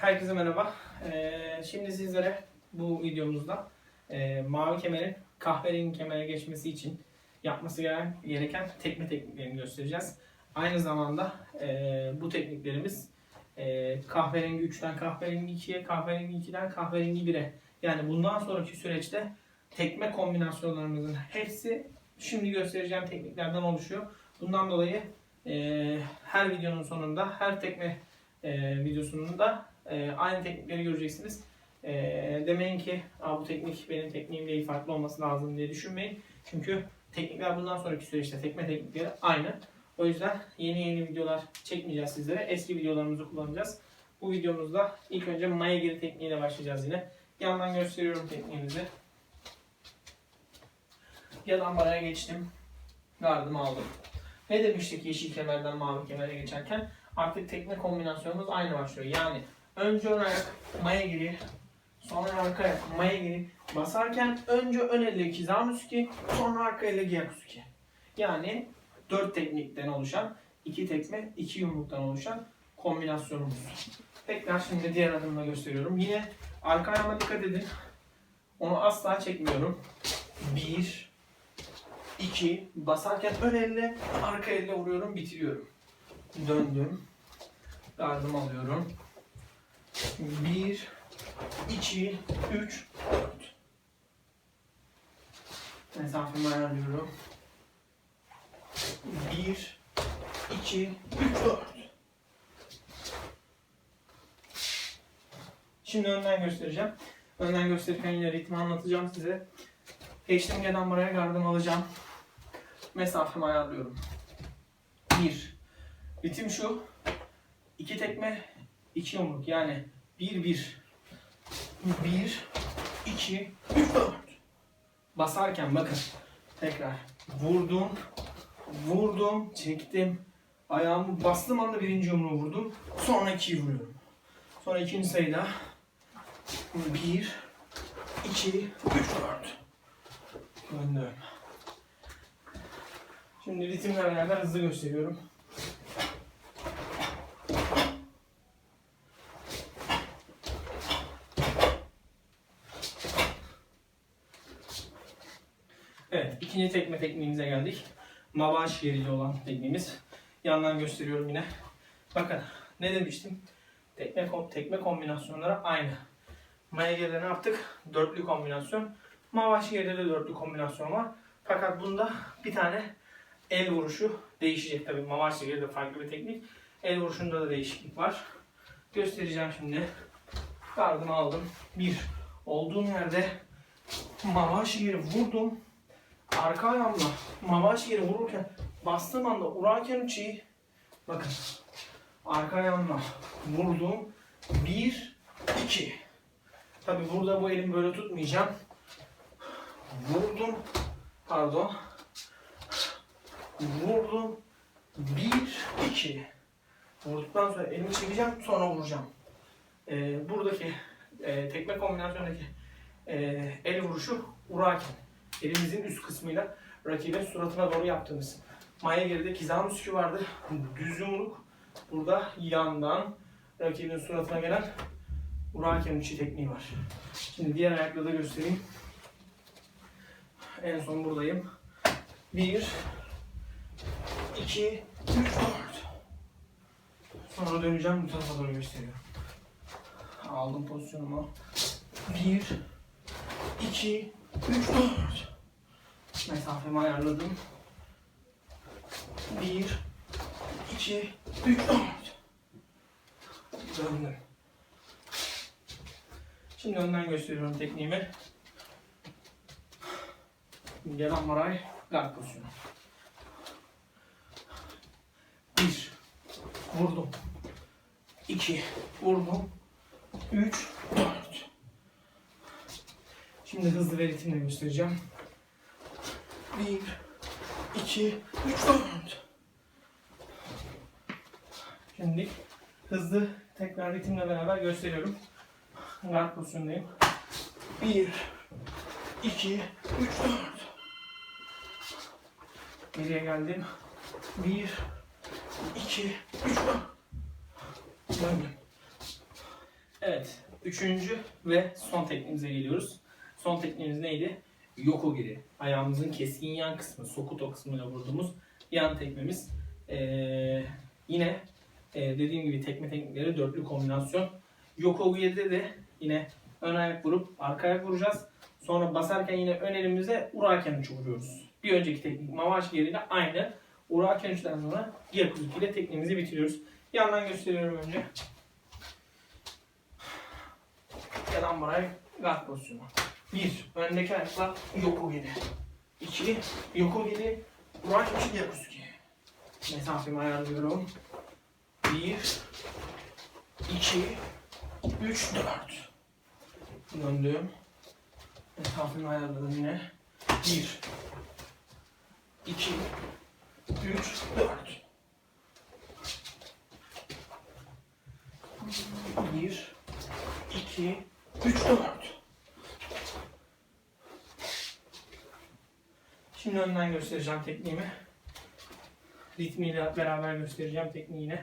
Herkese merhaba. Ee, şimdi sizlere bu videomuzda e, mavi kemerin kahverengi kemere geçmesi için yapması gereken, tekme tekniklerini göstereceğiz. Aynı zamanda e, bu tekniklerimiz e, kahverengi 3'ten kahverengi 2'ye, kahverengi 2'den kahverengi 1'e yani bundan sonraki süreçte tekme kombinasyonlarımızın hepsi şimdi göstereceğim tekniklerden oluşuyor. Bundan dolayı e, her videonun sonunda, her tekme e, videosunun da e, aynı teknikleri göreceksiniz. E, demeyin ki bu teknik benim tekniğim değil farklı olması lazım diye düşünmeyin. Çünkü teknikler bundan sonraki süreçte tekme teknikleri aynı. O yüzden yeni yeni videolar çekmeyeceğiz sizlere. Eski videolarımızı kullanacağız. Bu videomuzda ilk önce maya giri tekniğiyle başlayacağız yine. Yandan gösteriyorum tekniğimizi. Yalan baraya geçtim. Gardımı aldım. Ne demiştik yeşil kemerden mavi kemere geçerken? Artık tekme kombinasyonumuz aynı başlıyor. Yani önce ön ayak maya giri, sonra arka ayak maya giri. Basarken önce ön elle kizamusuki, sonra arka elle gyakusuki. Yani dört teknikten oluşan, iki tekme, iki yumruktan oluşan kombinasyonumuz. Tekrar şimdi diğer adımla gösteriyorum. Yine arka ayağıma dikkat edin. Onu asla çekmiyorum. Bir, iki, basarken ön elle, arka elle vuruyorum, bitiriyorum. Döndüm. Yardım alıyorum. 1, 2, 3, 4. Mesafemi ayarlıyorum. 1, 2, 3, 4. Şimdi önden göstereceğim. Önden gösterirken yine ritmi anlatacağım size. Geçtim gelen buraya gardım alacağım. Mesafemi ayarlıyorum. 1, Ritim şu. iki tekme, iki yumruk. Yani bir bir. Bir, iki, üç, dört. Basarken bakın. Tekrar. Vurdum. Vurdum. Çektim. Ayağımı bastığım anda birinci yumruğu vurdum. Sonra ikiyi vuruyorum. Sonra ikinci sayıda. Bir, iki, üç, dört. Döndüm. Şimdi ritimle beraber hızlı gösteriyorum. Evet, ikinci tekme tekniğimize geldik. Mavaş gerici olan tekniğimiz. Yandan gösteriyorum yine. Bakın ne demiştim? Tekme, kom- tekme kombinasyonları aynı. Maya geride ne yaptık? Dörtlü kombinasyon. Mavaş geride de dörtlü kombinasyon var. Fakat bunda bir tane el vuruşu değişecek tabii. Mavaş geride farklı bir teknik. El vuruşunda da değişiklik var. Göstereceğim şimdi. Gardımı aldım. Bir. Olduğum yerde mavaş yeri vurdum arka ayağımla mavaş yeri vururken bastığım anda urarken uçuyu bakın arka ayağımla vurdum. Bir iki. Tabi burada bu elimi böyle tutmayacağım. Vurdum pardon. Vurdum. Bir iki. Vurduktan sonra elimi çekeceğim sonra vuracağım. Ee, buradaki e, tekme kombinasyondaki e, el vuruşu urarken elimizin üst kısmıyla rakibin suratına doğru yaptığımız. Maya geride kizamusuki vardı. Düz yumruk. Burada yandan rakibin suratına gelen Uraken uçi tekniği var. Şimdi diğer ayakla da göstereyim. En son buradayım. 1 2 3 4 Sonra döneceğim bu tarafa doğru gösteriyorum. Aldım pozisyonumu. 1 2 3 4 Mesafemi ayarladım. 1 2 3 4 Döndüm. Şimdi önden gösteriyorum tekniğimi. Gelen maray guard pozisyonu. 1 Vurdum. 2 Vurdum. 3 4 Şimdi hızlı ve ritimle göstereceğim. 1 2 3 4 Şimdi hızlı tekrar ritimle beraber gösteriyorum. Guard pozisyondayım. 1 2 3 4 Geriye geldim. 1 2 3 4 Döndüm. üçüncü ve son tekniğimize geliyoruz. Son tekniğimiz neydi? Yoko giri. Ayağımızın keskin yan kısmı, sokuto kısmıyla vurduğumuz yan tekmemiz. Ee, yine e, dediğim gibi tekme teknikleri dörtlü kombinasyon. Yoko giri'de de yine ön ayak vurup arka ayak vuracağız. Sonra basarken yine ön elimize urarken uçu vuruyoruz. Bir önceki teknik mavaş geriyle aynı. Urarken uçtan sonra diğer kuzuki ile tekniğimizi bitiriyoruz. Yandan gösteriyorum önce. Yalan buraya guard pozisyonu. Bir, öndeki ayakla yoku geri. İki, yoku geri. Burak iki kuzuki. Mesafemi ayarlıyorum. Bir, iki, üç, dört. Döndüm. Mesafemi ayarladım yine. Bir, iki, üç, dört. Şimdi önden göstereceğim tekniğimi. Ritmiyle beraber göstereceğim tekniğini.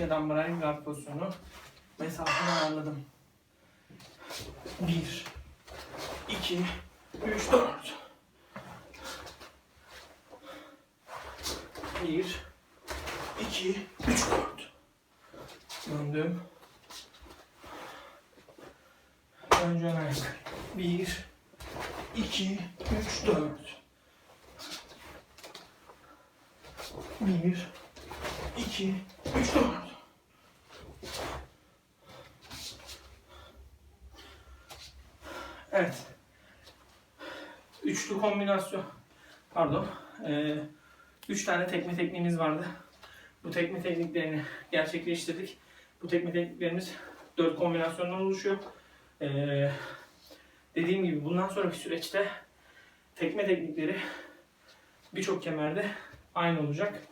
Yadan barayım guard pozisyonu. Mesafemi ayarladım. 1 2 3 4 1 2 3 4 Bir, iki, üç, dört. Evet. Üçlü kombinasyon. Pardon. Ee, üç tane tekme tekniğimiz vardı. Bu tekme tekniklerini gerçekleştirdik. Bu tekme tekniklerimiz dört kombinasyondan oluşuyor. Ee, dediğim gibi bundan sonraki süreçte tekme teknikleri birçok kemerde aynı olacak.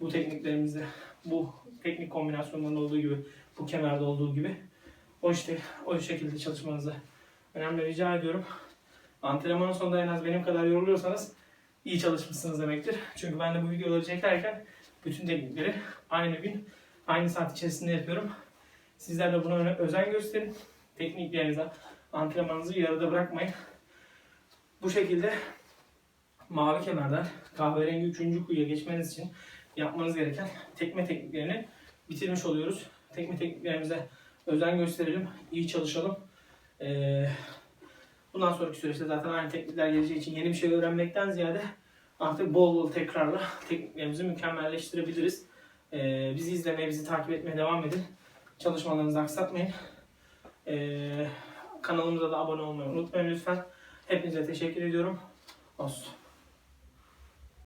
Bu tekniklerimizde, bu teknik kombinasyonlarında olduğu gibi, bu kemerde olduğu gibi o işte o şekilde çalışmanızı önemli rica ediyorum. Antrenmanın sonunda en az benim kadar yoruluyorsanız iyi çalışmışsınız demektir. Çünkü ben de bu videoları çekerken bütün teknikleri aynı gün, aynı saat içerisinde yapıyorum. Sizler de buna özen gösterin. Tekniklerinize, antrenmanınızı yarıda bırakmayın. Bu şekilde mavi kemerden kahverengi üçüncü kuyuya geçmeniz için yapmanız gereken tekme tekniklerini bitirmiş oluyoruz. Tekme tekniklerimize özen gösterelim, iyi çalışalım. Ee, bundan sonraki süreçte zaten aynı teknikler geleceği için yeni bir şey öğrenmekten ziyade artık bol bol tekrarla tekniklerimizi mükemmelleştirebiliriz. Ee, bizi izlemeye, bizi takip etmeye devam edin. Çalışmalarınızı aksatmayın. Ee, kanalımıza da abone olmayı unutmayın lütfen. Hepinize teşekkür ediyorum. Olsun.